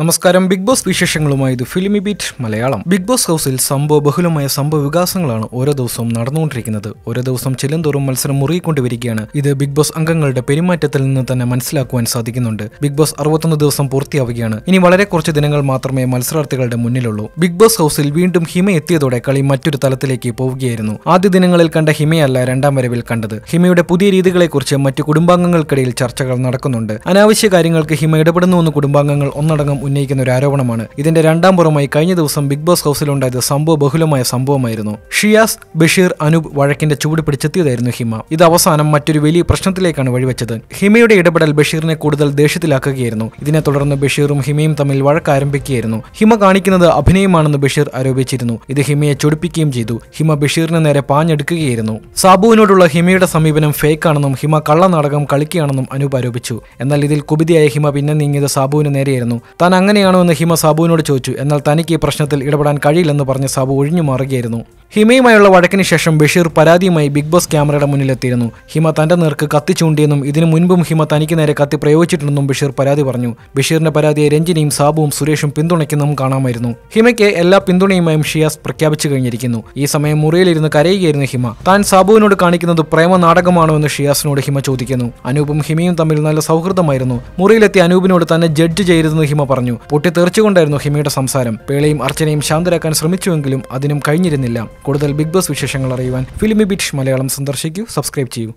നമസ്കാരം big Boss വിശേഷങ്ങളുമായി ഇത് Filmibeat Malayalam. Bigg Boss ഹൗസിൽ സംഭവ ബഹുലമായ സംഭവ വികാസങ്ങളാണ് ഓരോ ദിവസവും നടന്നുകൊണ്ടിരിക്കുന്നത്. ഓരോ ദിവസം ചെല്ലുന്തോറും മത്സരം മുറുകിക്കൊണ്ടുവരികയാണ് ഇത് ബിഗ് ബോസ് അംഗങ്ങളുടെ പെരുമാറ്റത്തിൽ നിന്ന് തന്നെ മനസ്സിലാക്കുവാൻ സാധിക്കുന്നുണ്ട്. ബിഗ് ബോസ് അറുപത്തൊന്ന് ദിവസം പൂർത്തിയാവുകയാണ്. ഇനി വളരെ കുറച്ച് ദിനങ്ങൾ മാത്രമേ മത്സരാർത്ഥികളുടെ മുന്നിലുള്ളൂ. ബിഗ് ബോസ് ഹൗസിൽ വീണ്ടും ഹിമ എത്തിയതോടെ കളി മറ്റൊരു തലത്തിലേക്ക് പോവുകയായിരുന്നു. ആദ്യ ദിനങ്ങളിൽ കണ്ട ഹിമയല്ല രണ്ടാം വരവിൽ കണ്ടത്. ഹിമയുടെ പുതിയ രീതികളെക്കുറിച്ച് മറ്റു കുടുംബാംഗങ്ങൾക്കിടയിൽ ചർച്ചകൾ നടക്കുന്നുണ്ട്. അനാവശ്യ കാര്യങ്ങൾക്ക് ഹിമ ഇടപെടുന്നുവെന്ന് കുടുംബാംഗങ്ങൾ ഒന്നടങ്കം ഉന്നയിക്കുന്ന ഒരു ആരോപണമാണ്. ഇതിന്റെ രണ്ടാം പുറമായി കഴിഞ്ഞ ദിവസം ബിഗ് ബോസ് ഹൗസിലുണ്ടായത് സംഭവ ബഹുലമായ സംഭവമായിരുന്നു. ഷിയാസ് ബഷീർ അനൂപ് വഴക്കിന്റെ ചൂട് പിടിച്ചെത്തിയതായിരുന്നു ഹിമ. ഇത് അവസാനം മറ്റൊരു വലിയ പ്രശ്നത്തിലേക്കാണ് വഴിവെച്ചത്. ഹിമയുടെ ഇടപെടൽ ബഷീറിനെ കൂടുതൽ ദേഷ്യത്തിലാക്കുകയായിരുന്നു. ഇതിനെ തുടർന്ന് ബഷീറും ഹിമയും തമ്മിൽ വഴക്ക് ആരംഭിക്കുകയായിരുന്നു. ഹിമ കാണിക്കുന്നത് അഭിനയമാണെന്ന് ബഷീർ ആരോപിച്ചിരുന്നു. ഇത് ഹിമയെ ചൊടിപ്പിക്കുകയും ചെയ്തു. ഹിമ ബഷീറിന് നേരെ പാഞ്ഞെടുക്കുകയായിരുന്നു. സാബുവിനോടുള്ള ഹിമയുടെ സമീപനം ഫേക്ക് ആണെന്നും ഹിമ കള്ളനാടകം കളിക്കുകയാണെന്നും അനൂപ് ആരോപിച്ചു. എന്നാൽ ഇതിൽ കുപിതിയായ ഹിമ പിന്നെ നീങ്ങിയത് സാബുവിന് നേരെയായിരുന്നു. താൻ അങ്ങനെയാണോ എന്ന് ഹിമ സാബുവിനോട് ചോദിച്ചു. എന്നാൽ തനിക്ക് ഈ പ്രശ്നത്തിൽ ഇടപെടാൻ കഴിയില്ലെന്ന് പറഞ്ഞ് സാബു ഒഴിഞ്ഞു മാറുകയായിരുന്നു. ഹിമയുമായുള്ള വഴക്കിന് ശേഷം ബഷീർ പരാതിയുമായി ബിഗ് ബോസ് ക്യാമറയുടെ മുന്നിലെത്തിയിരുന്നു. ഹിമ തന്റെ നേർക്ക് കത്തി ചൂണ്ടിയെന്നും ഇതിനു മുൻപും ഹിമ തനിക്ക് നേരെ കത്തി പ്രയോഗിച്ചിട്ടുണ്ടെന്നും ബഷീർ പരാതി പറഞ്ഞു. ബഷീറിന്റെ പരാതിയെ രഞ്ജിനിയും സാബുവും സുരേഷും പിന്തുണയ്ക്കുന്നതും കാണാമായിരുന്നു. ഹിമയ്ക്ക് എല്ലാ പിന്തുണയുമായും ഷിയാസ് പ്രഖ്യാപിച്ചു കഴിഞ്ഞിരിക്കുന്നു. ഈ സമയം മുറിയിലിരുന്ന് കരയുകയായിരുന്നു ഹിമ. താൻ സാബുവിനോട് കാണിക്കുന്നത് പ്രേമ നാടകമാണോ എന്ന് ഷിയാസിനോട് ഹിമ ചോദിക്കുന്നു. അനൂപും ഹിമയും തമ്മിൽ നല്ല സൗഹൃദമായിരുന്നു. മുറിയിലെത്തിയ അനൂപിനോട് തന്നെ ജഡ്ജ് ചെയ്യരുതെന്ന് ഹിമ പറഞ്ഞു. പൊട്ടിത്തെറിച്ചുകൊണ്ടായിരുന്നു ഹിമയുടെ സംസാരം. പേളയും അർച്ചനയും ശാന്തരാക്കാൻ ശ്രമിച്ചുവെങ്കിലും അതിനും കഴിഞ്ഞിരുന്നില്ല. കൂടുതൽ ബിഗ് ബോസ് വിശേഷങ്ങൾ അറിയുവാൻ ഫിലിമി ബിറ്റ് മലയാളം സന്ദർശിക്കൂ സബ്സ്ക്രൈബ് ചെയ്യൂ.